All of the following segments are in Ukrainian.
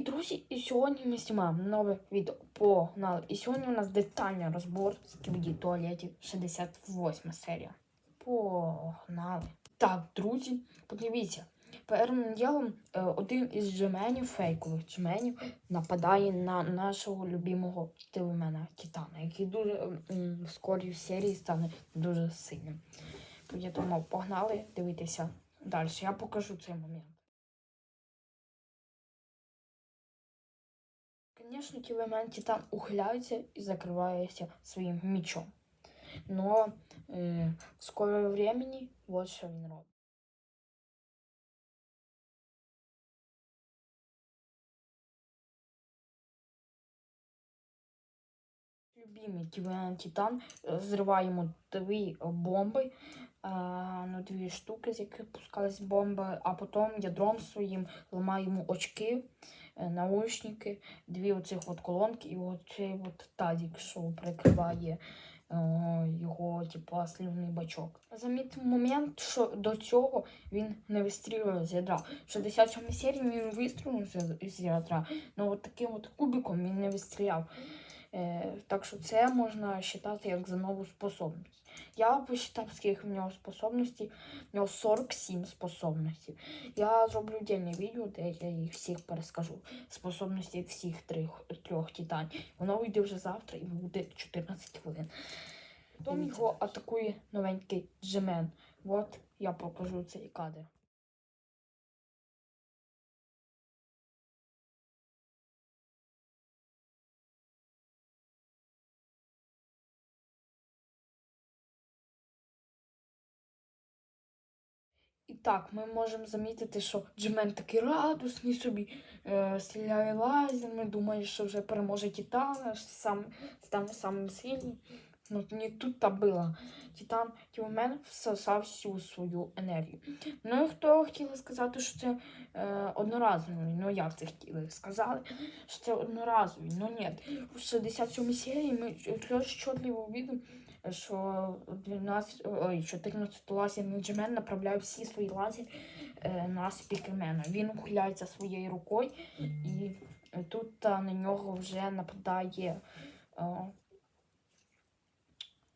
Друзі! І сьогодні ми знімаємо нове відео. Погнали! І сьогодні у нас детальний розбор скібіді туалетів 68 серія. Погнали! Так, друзі, подивіться. Першим ділом е, один із джеменів, фейкових джеменів, нападає на нашого любимого тилмена Титана, який дуже в серії стане дуже сильним. Я думав, погнали дивитися далі. Я покажу цей момент. Конечно, ті моменті там ухиляється і закривається своїм мечом. Но е, в скорое времени вот що він робить. Любимий Тівен Титан зриває йому дві бомби, е, ну, дві штуки, з яких пускались бомби, а потім ядром своїм ламає йому очки, наушники, дві оцих от колонки і оцей от тазик, що прикриває е, його типу, слівний бачок. Замітив момент, що до цього він не вистрілює з ядра. В 67 серії він вистрілив з- ядра, але от таким от кубиком він не вистріляв. Е, так що це можна вважати як за нову способність. Я посчитав, скільки в нього способностей. В нього 47 способностей. Я зроблю отдельне відео, де я їх всіх перескажу. Способності всіх трьох, трьох титанів. Воно вийде вже завтра і буде 14 хвилин. Потім його атакує новенький Джемен. От я покажу цей кадр. І так, ми можемо замітити, що Джемен такий радісний собі, е, стріляє лазерами, думає, що вже переможе Титана, що сам стане самим сильним. Ну, не тут та було. Титан Тіомен всосав всю свою енергію. Ну і хто хотіли сказати, що це е, одноразовий, ну як це хотіли сказали, що це одноразовий, ну ні. В 67 серії ми чітливо видно, що 12, ой, 14 лазерний Джемен направляє всі свої лазери е, на спікермена. Він ухиляється своєю рукою, і тут та, на нього вже нападає е,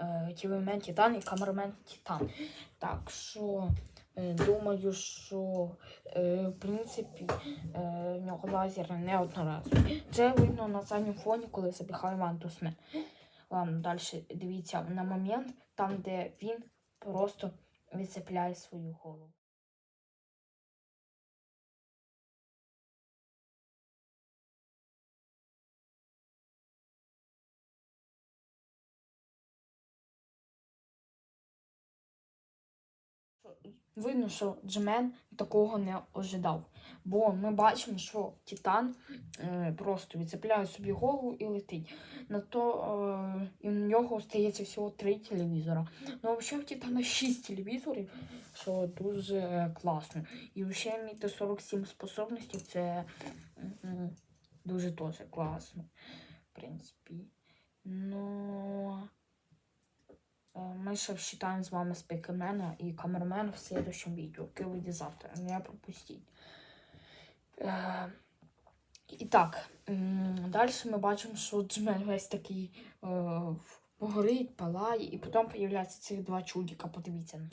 е, тілемен Титан і камермен Титан. Так що е, думаю, що е, в принципі е, в нього лазери не одноразові. Це видно на задньому фоні, коли забігає Мантусмен. Ладно, далі дивіться на момент, там, де він просто відцепляє свою голову. Видно, що Джемен такого не ожидав. Бо ми бачимо, що Титан е, просто відцепляє собі голову і летить. На то е, і в нього остається всього три телевізора. Ну, взагалі в Титана 6 телевізорів, що дуже класно. І ще міти 47 способностей це дуже теж класно. В принципі. Ну. Е, Ми ще вважаємо з вами спікермена і камермена в следующем відео, яке вийде завтра. Не пропустіть. Е, І так, далі ми бачимо, що Джмен весь такий е, горить, палає, і потім з'являються ці два чудика, подивіться на них.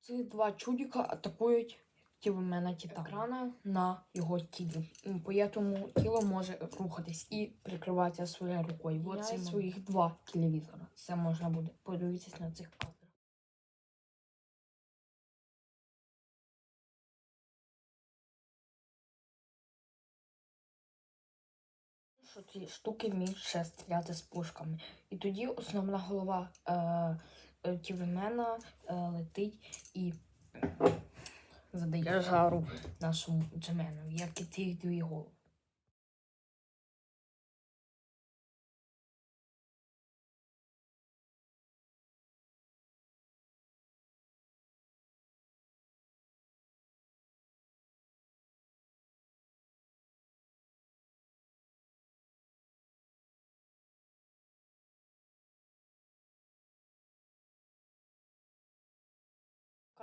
Ці два чудика атакують тіло мене екрана на його тілі. М, Поэтому тіло може рухатись і прикриватися своєю рукою. Ось це своїх два телевізора. Це можна буде подивитися на цих кадрах. Що ці штуки вміють ще стріляти з пушками. І тоді основна голова е, е, Тівемена е, летить і задає жару нашому Джемену, як і ті дві голови.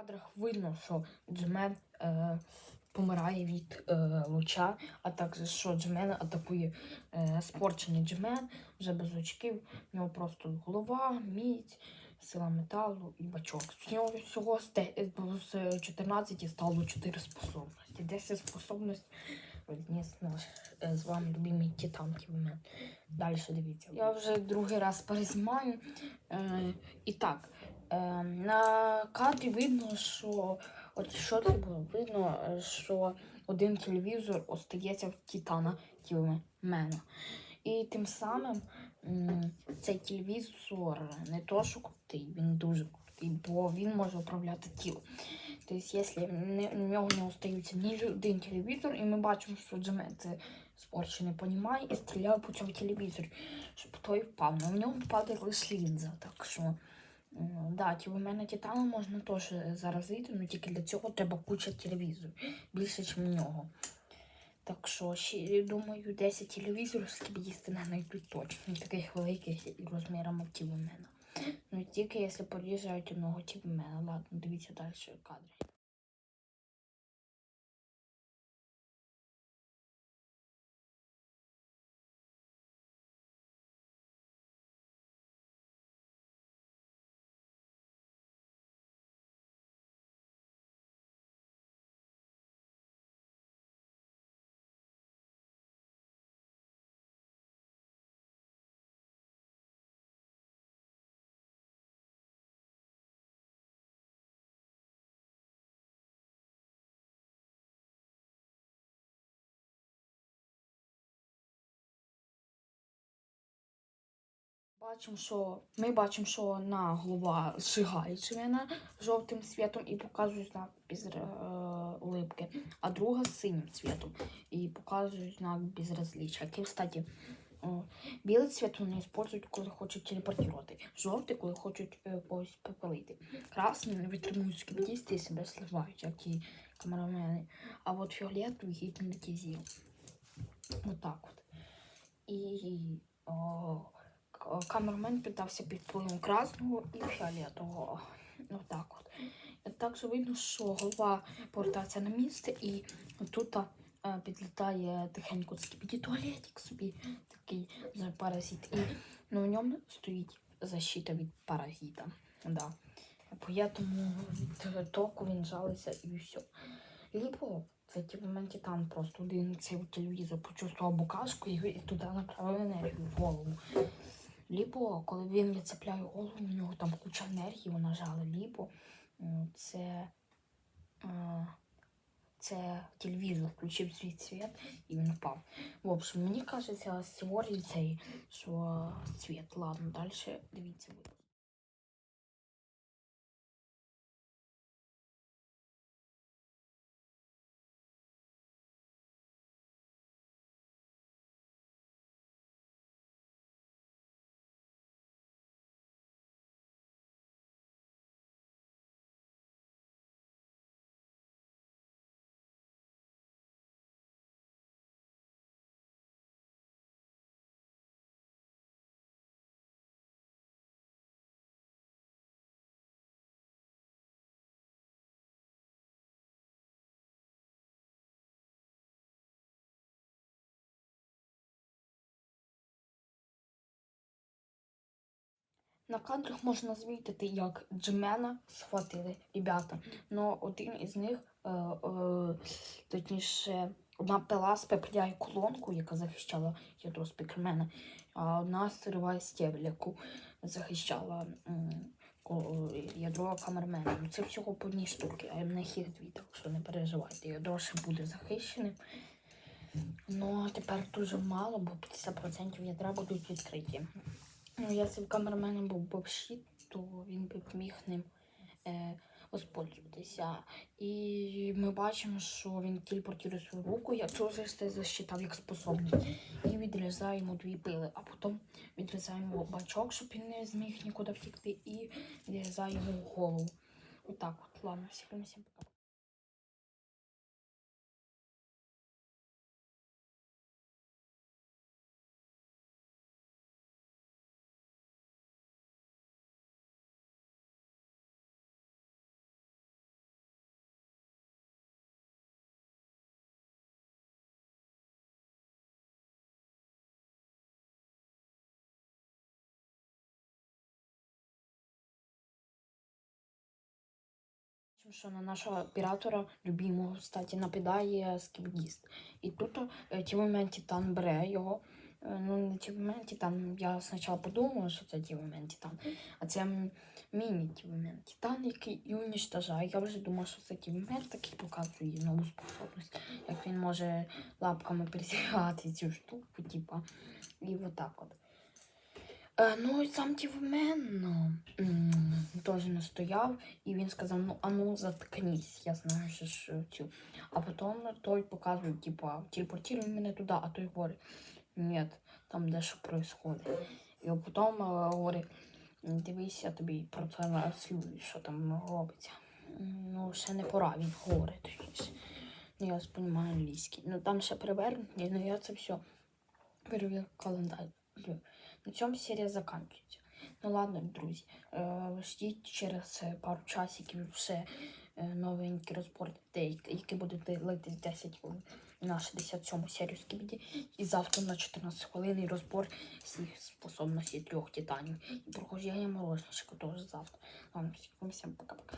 Кадрах видно, що Джемен е, помирає від е, луча, а також що Джемен атакує е, спорчений Джемен, вже без очків. В нього просто голова, мідь, сила металу і бачок. З нього всього з 14 стало 4 способності. 10 способностей одніс наш е, з вами любимий титан Ківмен. Далі дивіться. Я вже другий раз перезнімаю. Е, і так, е, на кадрі видно, що от що це було? Видно, що один телевізор остається в Титана Ківмена. І тим самим цей телевізор не то, що крутий, він дуже крутий, бо він може управляти тілом. Тобто, якщо в нього не остаються ні один телевізор, і ми бачимо, що це спорче не розуміє і стріляє по цьому телевізору, щоб той впав. Но в ньому лише лінза. Так що, да, ті в мене титану можна теж заразити, але тільки для цього треба куча телевізорів, більше, ніж в нього. Так що, ще, думаю, 10 телевізорів скіб'їсти не знайдуть точно, таких великих і розмірами тівмена. Ну тільки якщо поріжають одного тівмена. Ладно, дивіться далі кадри. Бачимо, що ми бачимо, що на голова зжигає члена жовтим світом і показує знак без е, улипки, а друга синім цвітом і показує знак безразличия. Який, кстати, о, білий цвіт вони використовують, коли хочуть телепортувати, жовтий, коли хочуть е, когось попалити. Красний витримують скептисти і себе сливають, як і камерамени. А от фіолетовий гіпнотизують. Отак от. І о, камермен піддався під впливом красного і фіолетового. Отак от. Також видно, що голова повертається на місце і тут е, підлітає тихенько туалетик собі, такий за паразит. І ну, в ньому стоїть защита від паразита. Да. Поэтому від току він жалиться і все. Либо це ті моменті там просто один цей телевізор почувствував букашку і туди направив енергію в голову. Лібо, коли він відцепляє голову, у нього там куча енергії, вона жала. ліпо. це, е, це телевізор включив свій цвіт і він впав. В общем, мені кажеться, з цей, що світ. Ладно, далі дивіться На кадрах можна звідти, як Джемена схватили ребята. Но один із них, е, е, точніше, одна пила спепляє колонку, яка захищала ядро спікермена, а одна стриває стебель, яку захищала ко- ядро камермена. Ну, Це всього по одній штуки, а в них їх дві, так що не переживайте. Ядро ще буде захищеним. Ну, а тепер дуже мало, бо 50% ядра будуть відкриті. Ну, якщо в камерамена був б то він би міг ним е, воспользуватися. І ми бачимо, що він телепортує свою руку, вже це засчитав як способність. І відрізає йому дві пили, а потім відрізаємо бачок, щоб він не зміг нікуди втікти, і відрізає йому голову. Отак от, ладно, всім всім що на нашого оператора любимого, кстати, нападає скібдіст. І тут е, Тівомен Титан бере його. Е, Ну, не Тівомен Титан, я спочатку подумала, що це Тівомен Титан, а це міні Тівомен Титан, який і уничтожає. Я вже думала, що це Тівомен такий показує нову способність, як він може лапками пересягати цю штуку, типа, і отак от. Е, ну, сам Тівмен ну, теж не стояв, і він сказав, ну, а заткнись, я знаю, що ж цю. А потім той показує, типа, телепортируй мене туди, а той говорить, ні, там дещо происходить. І потім е, говорить, дивись, я тобі про це розслідую, що там робиться. Ну, ще не пора, він говорить. Ну, Я розумію англійський. Ну там ще перевернення, ну я це все перевів календар. На цьому серія закінчується. Ну ладно, друзі, е, ждіть через е, пару часиків ще е, новенький розбор, який буде ділитись 10 хвилин на 67 серію Скібіді. І завтра на 14 хвилин розбор всіх способностей трьох титанів. І проходження морожничка теж завтра. Ладно, всім пока-пока.